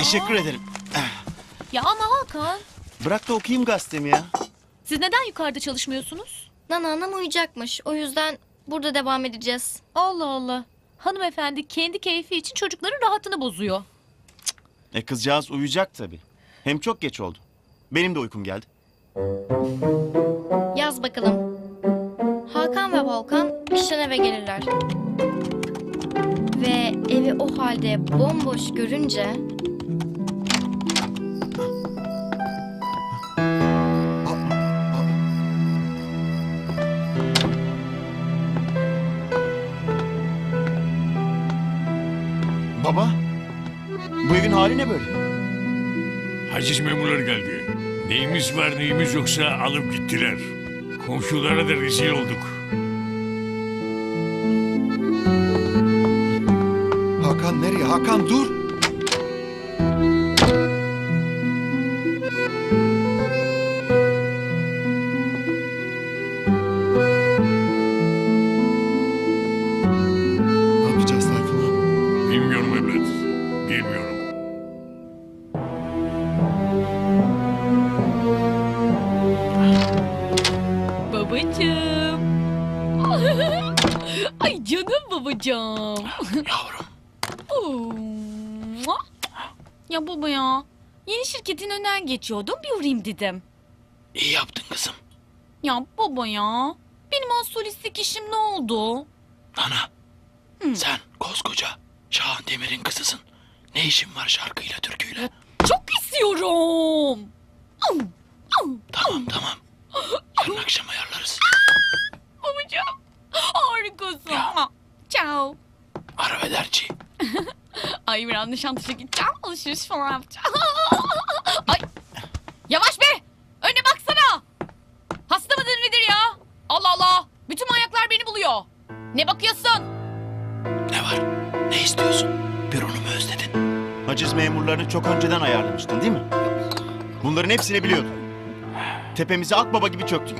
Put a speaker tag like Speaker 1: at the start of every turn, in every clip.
Speaker 1: Teşekkür ederim.
Speaker 2: Ya ama Hakan,
Speaker 1: Bırak da okuyayım gazetemi ya.
Speaker 2: siz neden yukarıda çalışmıyorsunuz?
Speaker 3: Nana anam uyuyacakmış. O yüzden burada devam edeceğiz.
Speaker 2: Allah Allah. Hanımefendi kendi keyfi için çocukların rahatını bozuyor.
Speaker 1: E kızcağız uyuyacak tabii. Hem çok geç oldu. Benim de uykum geldi.
Speaker 3: Yaz bakalım. Hakan ve Volkan işten eve gelirler. Ve evi o halde bomboş görünce...
Speaker 1: hali ne böyle?
Speaker 4: Haciz memurları geldi. Neyimiz var neyimiz yoksa alıp gittiler. Komşulara da rezil olduk.
Speaker 5: Hakan nereye? Hakan dur.
Speaker 2: Babacığım. Ay canım babacığım.
Speaker 1: Yavrum.
Speaker 2: Oo. Ya baba ya. Yeni şirketin önünden geçiyordum bir uğrayayım dedim.
Speaker 1: İyi yaptın kızım.
Speaker 2: Ya baba ya. Benim astrolistlik işim ne oldu?
Speaker 6: Ana, sen koskoca Şahan Demir'in kızısın. Ne işin var şarkıyla, türküyle?
Speaker 2: Çok istiyorum.
Speaker 6: Tamam tamam. Yarın akşam ayarlarız.
Speaker 2: Ay biraz Nişantaşı'na gideceğim. Alışveriş falan yapacağım. Ay. Yavaş be. Önüne baksana. Hasta mıdır nedir ya? Allah Allah. Bütün manyaklar beni buluyor. Ne bakıyorsun?
Speaker 6: Ne var? Ne istiyorsun? Büronu mu özledin?
Speaker 1: Haciz memurlarını çok önceden ayarlamıştın değil mi? Bunların hepsini biliyordun. Tepemize akbaba gibi çöktün.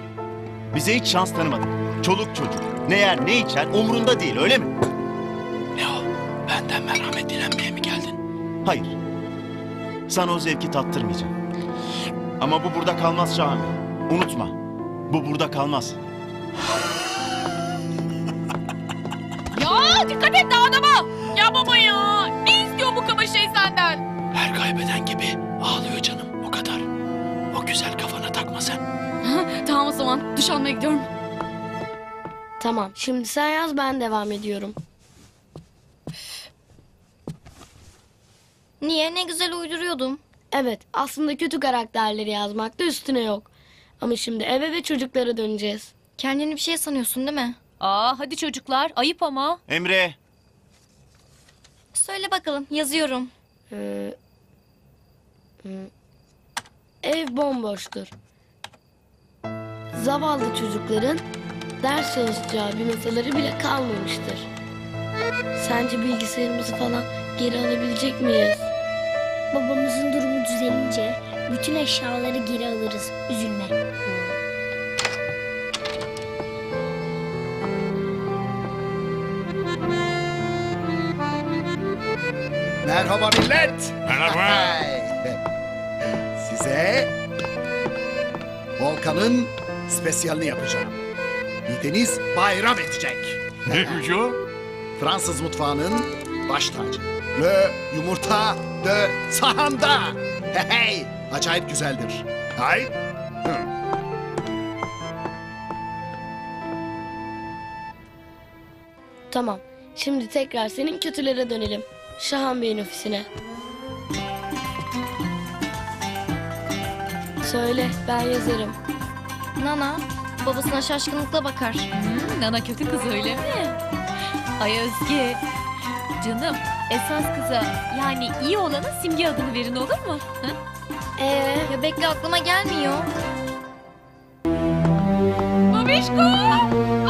Speaker 1: Bize hiç şans tanımadın. Çoluk çocuk. Ne yer ne içer umurunda değil öyle mi? Hayır. Sana o zevki tattırmayacağım. Ama bu burada kalmaz Şahan. Unutma. Bu burada kalmaz.
Speaker 2: Ya dikkat et adama. Ya baba ya. Ne istiyor bu kaba şey senden?
Speaker 6: Her kaybeden gibi ağlıyor canım, o kadar. O güzel kafana takma sen.
Speaker 2: Tamam o zaman duş almaya gidiyorum.
Speaker 7: Tamam. Şimdi sen yaz ben devam ediyorum.
Speaker 3: Niye? Ne güzel uyduruyordum.
Speaker 7: Evet aslında kötü karakterleri yazmakta üstüne yok. Ama şimdi eve ve çocuklara döneceğiz.
Speaker 3: Kendini bir şey sanıyorsun değil mi?
Speaker 2: Aa hadi çocuklar ayıp ama.
Speaker 1: Emre.
Speaker 3: Söyle bakalım. Yazıyorum.
Speaker 7: Ee, hmm. ev bomboştur. Zavallı çocukların ders çalışacağı bir masaları bile kalmamıştır. Sence bilgisayarımızı falan geri alabilecek miyiz?
Speaker 8: Babamızın durumu düzelince bütün eşyaları geri alırız. Üzülme.
Speaker 5: Merhaba millet.
Speaker 4: Merhaba.
Speaker 5: Size Volkan'ın spesiyalini yapacağım. Mideniz bayram edecek.
Speaker 4: Neymiş o?
Speaker 5: Fransız mutfağının baş tacı. Le yumurta de sahanda. Hey hey. Acayip güzeldir. Hay.
Speaker 7: Tamam. Şimdi tekrar senin kötülere dönelim. Şahan Bey'in ofisine. Söyle ben yazarım.
Speaker 3: Nana babasına şaşkınlıkla bakar.
Speaker 2: Hmm, Nana kötü kız öyle mi? Ay Özge. Canım esas kıza yani iyi olana simge adını verin olur mu? Hı?
Speaker 7: Ee,
Speaker 3: Ya bekle aklıma gelmiyor.
Speaker 2: Babişko!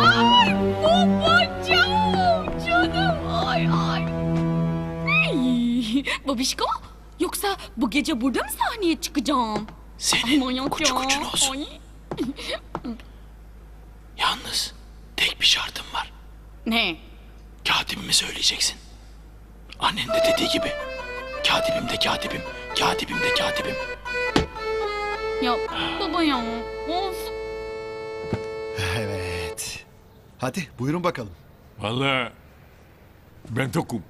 Speaker 2: Ay babacığım! Canım ay ay. Ay, Babişko yoksa bu gece burada mı sahneye çıkacağım?
Speaker 6: Senin
Speaker 2: Manyak
Speaker 6: kuçu
Speaker 2: ya.
Speaker 6: kuçun olsun.
Speaker 2: Ay.
Speaker 6: Yalnız tek bir şartım var.
Speaker 2: Ne?
Speaker 6: Katibime söyleyeceksin. Annen de dediği gibi Katibim de katibim. Katibim de katibim.
Speaker 2: Ya baba ya. Of.
Speaker 5: Evet. Hadi buyurun bakalım.
Speaker 4: Vallahi ben tokum.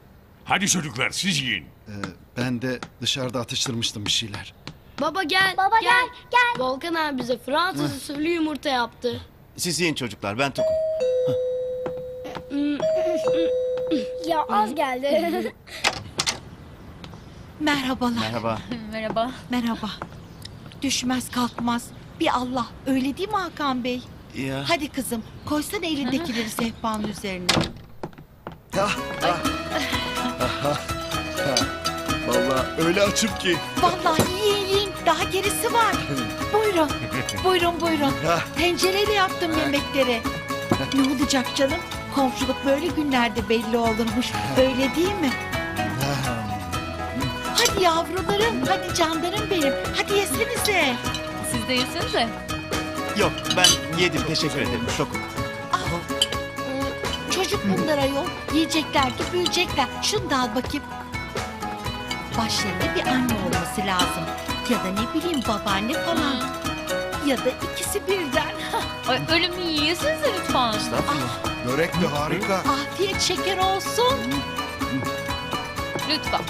Speaker 4: Hadi çocuklar siz yiyin.
Speaker 5: Ee, ben de dışarıda atıştırmıştım bir şeyler.
Speaker 7: Baba gel.
Speaker 8: Baba gel, gel.
Speaker 7: Volkan abi bize Fransız usulü yumurta yaptı.
Speaker 1: Siz yiyin çocuklar ben tokum.
Speaker 8: Ya az geldi.
Speaker 9: Merhabalar.
Speaker 1: Merhaba.
Speaker 2: Merhaba.
Speaker 9: Merhaba. Düşmez kalkmaz. Bir Allah. Öyle değil mi Hakan Bey?
Speaker 1: Ya.
Speaker 9: Hadi kızım koysana elindekileri sehpanın üzerine.
Speaker 5: Ah, ah. Vallahi öyle açım ki.
Speaker 9: Vallahi yiyin yiyin. Daha gerisi var. Buyurun. Buyurun buyurun.
Speaker 5: Ah.
Speaker 9: Tencereyle yaptım yemekleri. Ne olacak canım? Komşuluk böyle günlerde belli olurmuş. Öyle değil mi? Hadi yavrularım, hadi canlarım benim. Hadi yesenize.
Speaker 2: Siz de yesenize.
Speaker 1: Yok ben yedim teşekkür ederim. Tokum.
Speaker 9: Çocuk bunlara yol. Yiyecekler ki büyüyecekler. Şunu da al bakayım. Başlarında bir anne olması lazım. Ya da ne bileyim babaanne falan. Ya da ikisi birden.
Speaker 2: Ay, öyle mi lütfen.
Speaker 5: Börek de harika.
Speaker 9: Afiyet şeker olsun.
Speaker 2: Lütfen.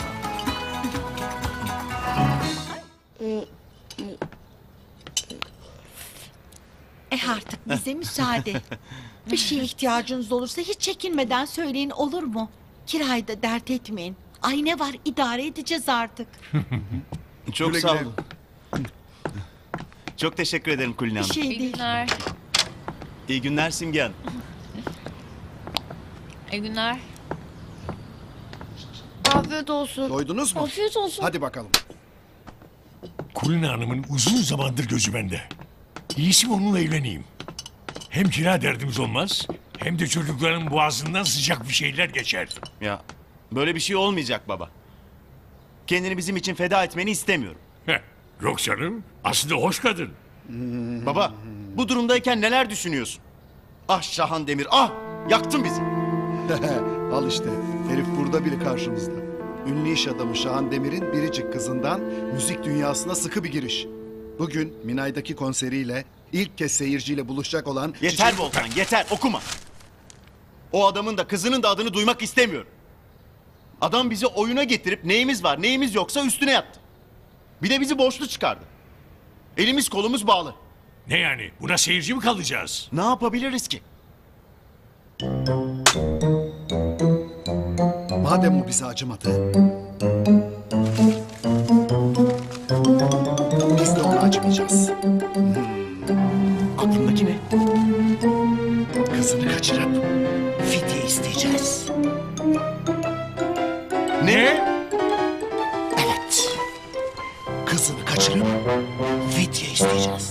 Speaker 9: Eh artık bize müsaade. Bir şeye ihtiyacınız olursa hiç çekinmeden söyleyin olur mu? Kirayı da dert etmeyin. Ay ne var idare edeceğiz artık.
Speaker 1: Çok
Speaker 5: Güle
Speaker 1: sağ
Speaker 5: güle.
Speaker 1: olun. Çok teşekkür ederim Kulina
Speaker 9: Bir
Speaker 1: Hanım.
Speaker 9: şey
Speaker 2: İyi
Speaker 9: değil.
Speaker 2: günler.
Speaker 1: İyi günler Simge Hanım.
Speaker 2: İyi günler.
Speaker 7: Afiyet olsun.
Speaker 5: Doydunuz mu?
Speaker 7: Afiyet olsun.
Speaker 5: Hadi bakalım.
Speaker 4: Kulina Hanım'ın uzun zamandır gözü bende. İyisi mi onunla evleneyim. Hem kira derdimiz olmaz hem de çocukların boğazından sıcak bir şeyler geçer.
Speaker 1: Ya böyle bir şey olmayacak baba. Kendini bizim için feda etmeni istemiyorum.
Speaker 4: Heh, yok canım aslında hoş kadın.
Speaker 1: Baba bu durumdayken neler düşünüyorsun? Ah Şahan Demir ah yaktın bizi.
Speaker 5: Al işte. Herif burada biri karşımızda. Ünlü iş adamı Şahan Demir'in biricik kızından müzik dünyasına sıkı bir giriş. Bugün Minay'daki konseriyle ilk kez seyirciyle buluşacak olan...
Speaker 1: Yeter Volkan yeter okuma. O adamın da kızının da adını duymak istemiyorum. Adam bizi oyuna getirip neyimiz var neyimiz yoksa üstüne yattı. Bir de bizi borçlu çıkardı. Elimiz kolumuz bağlı.
Speaker 4: Ne yani buna seyirci mi kalacağız?
Speaker 1: Ne yapabiliriz ki?
Speaker 5: Madem o bize acımadı... Biz de ona acımayacağız.
Speaker 1: Aklındaki ne?
Speaker 5: Kızını kaçırıp fidye isteyeceğiz.
Speaker 1: Ne?
Speaker 5: Evet. Kızını kaçırıp fidye isteyeceğiz.